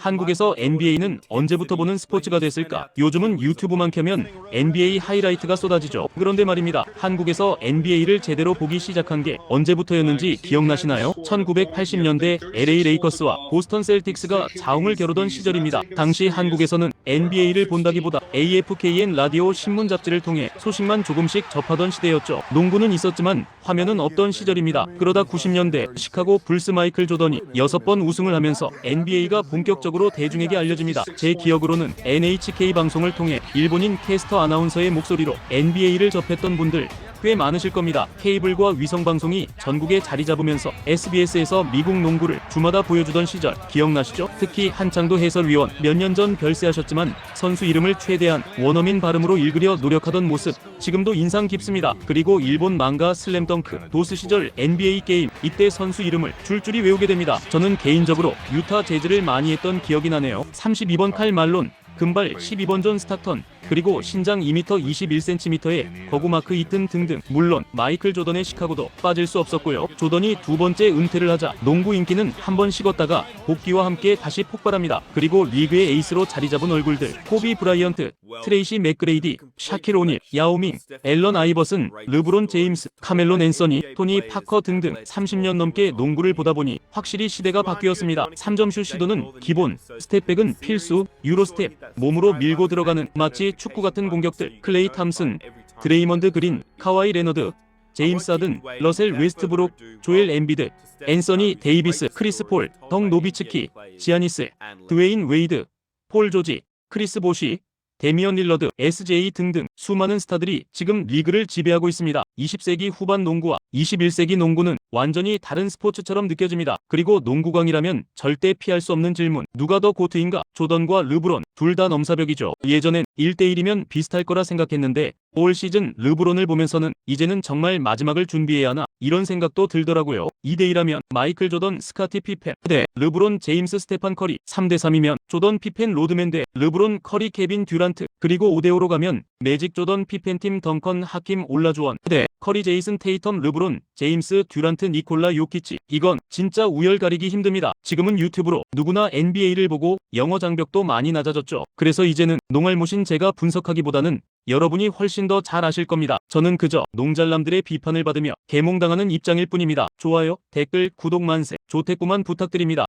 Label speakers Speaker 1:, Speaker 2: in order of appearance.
Speaker 1: 한국에서 NBA는 언제부터 보는 스포츠가 됐을까? 요즘은 유튜브만 켜면 NBA 하이라이트가 쏟아지죠. 그런데 말입니다. 한국에서 NBA를 제대로 보기 시작한 게 언제부터였는지 기억나시나요? 1980년대 LA 레이커스와 보스턴 셀틱스가 자웅을 겨루던 시절입니다. 당시 한국에서는 NBA를 본다기보다 AFKN 라디오 신문 잡지를 통해 소식만 조금씩 접하던 시대였죠. 농구는 있었지만 화면은 없던 시절입니다. 그러다 90년대 시카고 불스 마이클 조던이 6번 우승을 하면서 NBA가 본격적으로 대중에게 알려집니다. 제 기억으로는 NHK 방송을 통해 일본인 캐스터 아나운서의 목소리로 NBA를 접했던 분들 꽤 많으실 겁니다. 케이블과 위성 방송이 전국에 자리 잡으면서 SBS에서 미국 농구를 주마다 보여주던 시절 기억나시죠? 특히 한창도 해설위원 몇 년 전 별세하셨지만 선수 이름을 최대한 원어민 발음으로 읽으려 노력하던 모습 지금도 인상 깊습니다. 그리고 일본 망가 슬램덩크 도스 시절 NBA 게임 이때 선수 이름을 줄줄이 외우게 됩니다. 저는 개인적으로 유타 재즈를 많이 했던 기억이 나네요. 32번 칼 말론 금발 12번 존 스타턴 그리고 신장 2m 21cm의 거구마크 이튼 등등. 물론 마이클 조던의 시카고도 빠질 수 없었고요. 조던이 두 번째 은퇴를 하자 농구 인기는 한 번 식었다가 복귀와 함께 다시 폭발합니다. 그리고 리그의 에이스로 자리 잡은 얼굴들 코비 브라이언트 트레이시 맥그레이디 샤킬 오닐 야오밍 앨런 아이버슨 르브론 제임스 카멜론 앤서니 토니 파커 등등 30년 넘게 농구를 보다 보니 확실히 시대가 바뀌었습니다. 3점슛 시도는 기본 스텝백은 필수 유로스텝 몸으로 밀고 들어가는 마치 축구 같은 공격들 클레이 탐슨 드레이먼드 그린 카와이 레너드 제임스 하든 러셀 웨스트브룩 조엘 엠비드 앤서니 데이비스 크리스 폴 덩 노비츠키 지아니스 드웨인 웨이드 폴 조지 크리스 보시 데미언 릴러드, SJ 등등 수많은 스타들이 지금 리그를 지배하고 있습니다. 20세기 후반 농구와 21세기 농구는 완전히 다른 스포츠처럼 느껴집니다. 그리고 농구광이라면 절대 피할 수 없는 질문. 누가 더 고트인가? 조던과 르브론 둘 다 넘사벽이죠. 예전엔 1대1이면 비슷할 거라 생각했는데 올 시즌 르브론을 보면서는 이제는 정말 마지막을 준비해야 하나 이런 생각도 들더라고요. 2대1하면 마이클 조던, 스카티 피펜 대 르브론, 제임스 스테판 커리 3대3이면 조던, 피펜, 로드맨 대 르브론, 커리, 케빈, 듀란트 그리고 5대5로 가면 매직 조던, 피펜 팀, 덩컨, 하킴, 올라주원 대 커리, 제이슨, 테이텀, 르브론, 제임스, 듀란트, 니콜라, 요키치 이건 진짜 우열 가리기 힘듭니다. 지금은 유튜브로 누구나 NBA를 보고 영어 장벽도 많이 낮아졌죠. 그래서 이제는 농알못인 제가 분석하기보다는 여러분이 훨씬 더 잘 아실 겁니다. 저는 그저 농잘남들의 비판을 받으며 개몽당하는 입장일 뿐입니다. 좋아요, 댓글, 구독 만세, 조태꾸만 부탁드립니다.